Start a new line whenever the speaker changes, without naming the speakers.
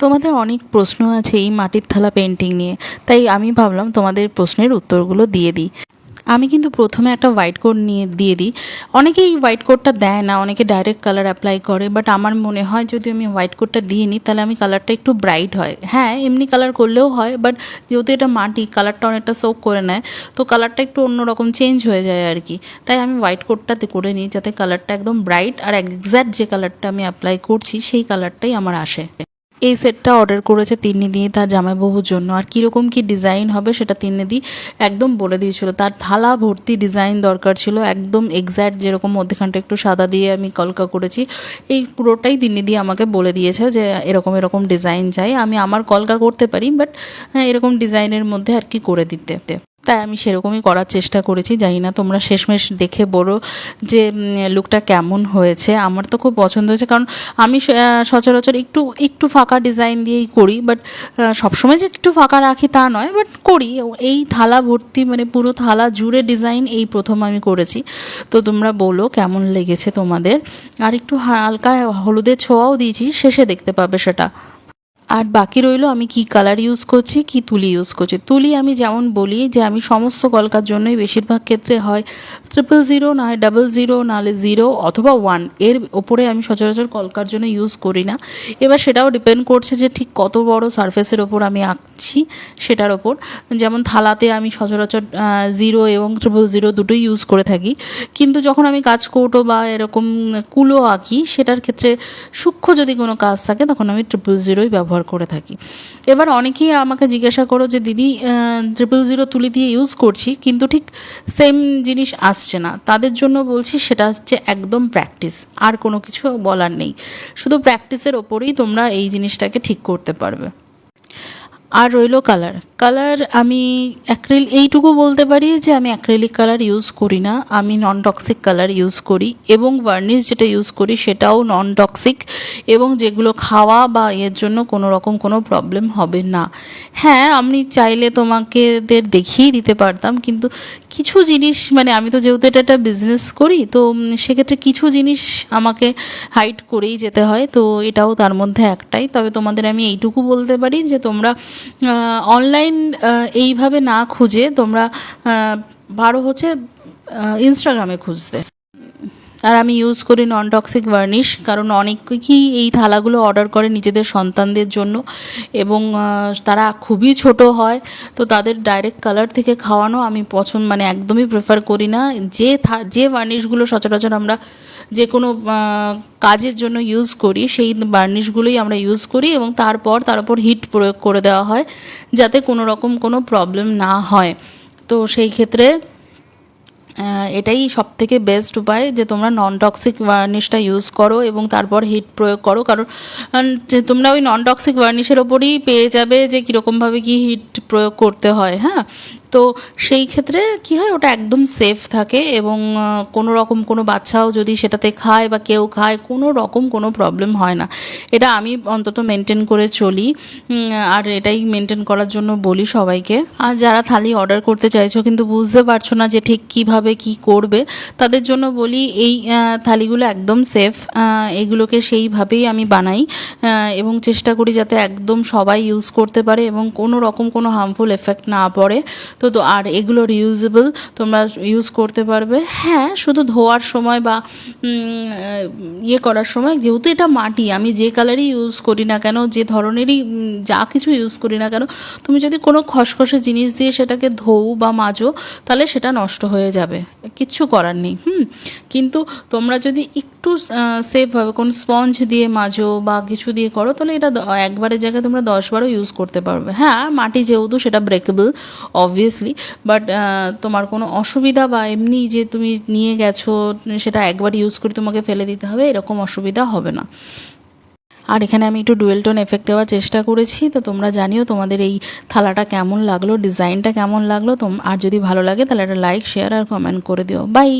তোমাদের অনেক প্রশ্ন আছে এই মাটির থালা পেন্টিং নিয়ে। তাই আমি ভাবলাম তোমাদের প্রশ্নের উত্তরগুলো দিয়ে দিই। আমি কিন্তু প্রথমে একটা হোয়াইট কোড নিয়ে দিয়ে দিই। অনেকেই হোয়াইট কোডটা দেয় না, অনেকে ডাইরেক্ট কালার অ্যাপ্লাই করে বাট আমার মনে হয় যদি আমি হোয়াইট কোডটা দিয়ে নিই, তাহলে আমি কালারটা একটু ব্রাইট হয়। হ্যাঁ এমনি কালার করলেও হয় বাট যেহেতু এটা মাটি কালারটা অনেকটা সোক করে নেয়, তো কালারটা একটু অন্যরকম চেঞ্জ হয়ে যায় আর কি। তাই আমি হোয়াইট কোডটাতে করে নিই, যাতে কালারটা একদম ব্রাইট আর একজ্যাক্ট যে কালারটা আমি অ্যাপ্লাই করছি, সেই কালারটাই আমার আসে। এই সেটটা অর্ডার করেছে তিন্নিদি তার জামাইবাবুর জন্য। আর কীরকম কী ডিজাইন হবে সেটা তিন্নিদি একদম বলে দিয়েছিল। তার থালা ভর্তি ডিজাইন দরকার ছিল, একদম এক্স্যাক্ট যেরকম মধ্যেখানটা একটু সাদা দিয়ে আমি কলকা করেছি, এই পুরোটাই তিন্নিদি আমাকে বলে দিয়েছে যে এরকম এরকম ডিজাইন চাই। আমি আমার কলকা করতে পারি বাট এরকম ডিজাইনের মধ্যে আর কি করে দিতে। তাই আমি সেরকমই করার চেষ্টা করেছি। জানি না তোমরা শেষমেশ দেখে বলো যে লুকটা কেমন হয়েছে। আমার তো খুব পছন্দ হয়েছে কারণ আমি সচরাচর একটু একটু ফাঁকা ডিজাইন দিয়েই করি বাট সবসময় যে একটু ফাঁকা রাখি তা নয় বাট করি। এই থালা ভর্তি মানে পুরো থালা জুড়ে ডিজাইন এই প্রথম আমি করেছি। তো তোমরা বলো কেমন লেগেছে তোমাদের। আর একটু হালকা হলুদের ছোঁয়াও দিয়েছি, শেষে দেখতে পাবে সেটা। আর বাকি রইল আমি কি কালার ইউজ করছি, কি তুলি ইউজ করছি। তুলি আমি যেমন বলি যে আমি সমস্ত কলকার জন্যই বেশিরভাগ ক্ষেত্রে হয় ট্রিপল জিরো না হয় ডাবল জিরো নাহলে জিরো অথবা ওয়ানের ওপরে আমি সচরাচর কলকার জন্য ইউজ করি না। এবার সেটাও ডিপেন্ড করছে যে ঠিক কত বড় সারফেসের ওপর আমি আঁকছি সেটার ওপর। যেমন থালাতে আমি সচরাচর জিরো এবং ট্রিপল জিরো দুটোই ইউজ করে থাকি। কিন্তু যখন আমি কাজ কৌটো বা এরকম কুলো আঁকি, সেটার ক্ষেত্রে সূক্ষ্ম যদি কোনো কাজ থাকে, তখন আমি ট্রিপল জিরোই ব্যবহার করে থাকি। এবার অনেকেই আমাকে জিজ্ঞাসা করো যে, দিদি ট্রিপল জিরো তুলি দিয়ে ইউজ করছি, কিন্তু ঠিক সেম জিনিস আসছে না। তাদের জন্য বলছি সেটা হচ্ছে একদম প্র্যাকটিস আর কোনো কিছু বলার নেই। শুধু প্র্যাকটিসের ওপরেই তোমরা এই জিনিসটাকে ঠিক করতে পারবে। আর রইল কালার কালার আমি অ্যাক্রিল এইটুকু বলতে পারি যে আমি অ্যাক্রিলিক কালার ইউজ করি না। আমি নন টক্সিক কালার ইউজ করি এবং ভার্নিশ যেটা ইউজ করি সেটাও নন টক্সিক এবং যেগুলো খাওয়া বা এর জন্য কোনো রকম কোনো প্রবলেম হবে না। হ্যাঁ আমি চাইলে তোমাকে দের দেখিয়ে দিতে পারতাম কিন্তু কিছু জিনিস মানে আমি তো যেহেতু এটা একটা বিজনেস করি, তো সেক্ষেত্রে কিছু জিনিস আমাকে হাইড করেই যেতে হয়। তো এটাও তার মধ্যে একটাই। তবে তোমাদের আমি এইটুকু বলতে পারি যে তোমরা অনলাইন এইভাবে না খুঁজে তোমরা ভালো হচ্ছে ইনস্টাগ্রামে খুঁজতে। আর আমি ইউজ করি নন টক্সিক ভার্নিশ কারণ অনেকেই এই থালাগুলো অর্ডার করে নিজেদের সন্তানদের জন্য এবং তারা খুবই ছোট হয়, তো তাদের ডাইরেক্ট কালার থেকে খাওয়ানো আমি পছন্দ মানে একদমই প্রেফার করি না। যে যে ভার্নিশগুলো সচরাচর আমরা যে কোনো কাজের জন্য ইউজ করি, সেই বার্নিশগুলোই আমরা ইউজ করি এবং তারপর তার উপর হিট প্রয়োগ করে দেওয়া হয়, যাতে কোনো রকম কোনো প্রবলেম না হয়। তো সেই ক্ষেত্রে এটাই সব থেকে বেস্ট উপায় যে তোমরা নন টক্সিক ভার্নিশটা ইউজ করো এবং তারপর হিট প্রয়োগ করো। কারণ তোমরা ওই নন টক্সিক ভার্নিশের ওপরই পেয়ে যাবে যে কীরকমভাবে কি হিট প্রয়োগ করতে হয় হ্যাঁ? তো সেই ক্ষেত্রে কি হয়, ওটা একদম সেফ থাকে এবং কোনো রকম কোনো বাচ্চাও যদি সেটাতে খায় বা কেউ খায়, কোনো রকম কোনো প্রবলেম হয় না। এটা আমি অন্তত মেনটেন করে চলি। আর এটাই মেনটেন করার জন্য বলি সবাইকে। আর যারা থালি অর্ডার করতে চাইছো কিন্তু বুঝতে পারছ না যে ঠিক কীভাবে কি করবে, তাদের জন্য বলি এই থালিগুলো একদম সেফ এগুলোকে সেইভাবেই আমি বানাই এবং চেষ্টা করি যাতে একদম সবাই ইউজ করতে পারে এবং কোনো রকম কোনো হার্মফুল এফেক্ট না পড়ে, তো তো আর এগুলো রিউজেবল তোমরা ইউজ করতে পারবে। হ্যাঁ শুধু ধোয়ার সময় বা ইয়ে করার সময়, যেহেতু এটা মাটি, আমি যে কালারই ইউজ করি না কেন, যে ধরনেরই যা কিছু ইউজ করি না কেন, তুমি যদি কোনো খসখসে জিনিস দিয়ে সেটাকে ধোও বা মাজো, তাহলে সেটা নষ্ট হয়ে যাবে। কিচ্ছু করার নেই, হুম? কিন্তু তোমরা যদি একটু সেফভাবে কোনো স্পঞ্জ দিয়ে মাজো বা কিছু দিয়ে করো, তাহলে এটা একবারের জায়গায় তোমরা দশবারও ইউজ করতে পারবে। হ্যাঁ মাটি যেহেতু সেটা ব্রেকেবল অবভিয়াসলি বাট তোমার কোনো অসুবিধা বা এমনি যে তুমি নিয়ে গেছো, সেটা একবার ইউজ করে তোমাকে ফেলে দিতে হবে, এরকম অসুবিধা হবে না। আর এখানে আমি একটু ডুয়েল টোন এফেক্ট দেওয়ার চেষ্টা করেছি, তো তোমরা জানিও তোমাদের এই থালাটা কেমন লাগল ডিজাইনটা কেমন লাগল, তোম, আর যদি ভালো লাগে তাহলে একটা লাইক শেয়ার আর কমেন্ট করে দিও। বাই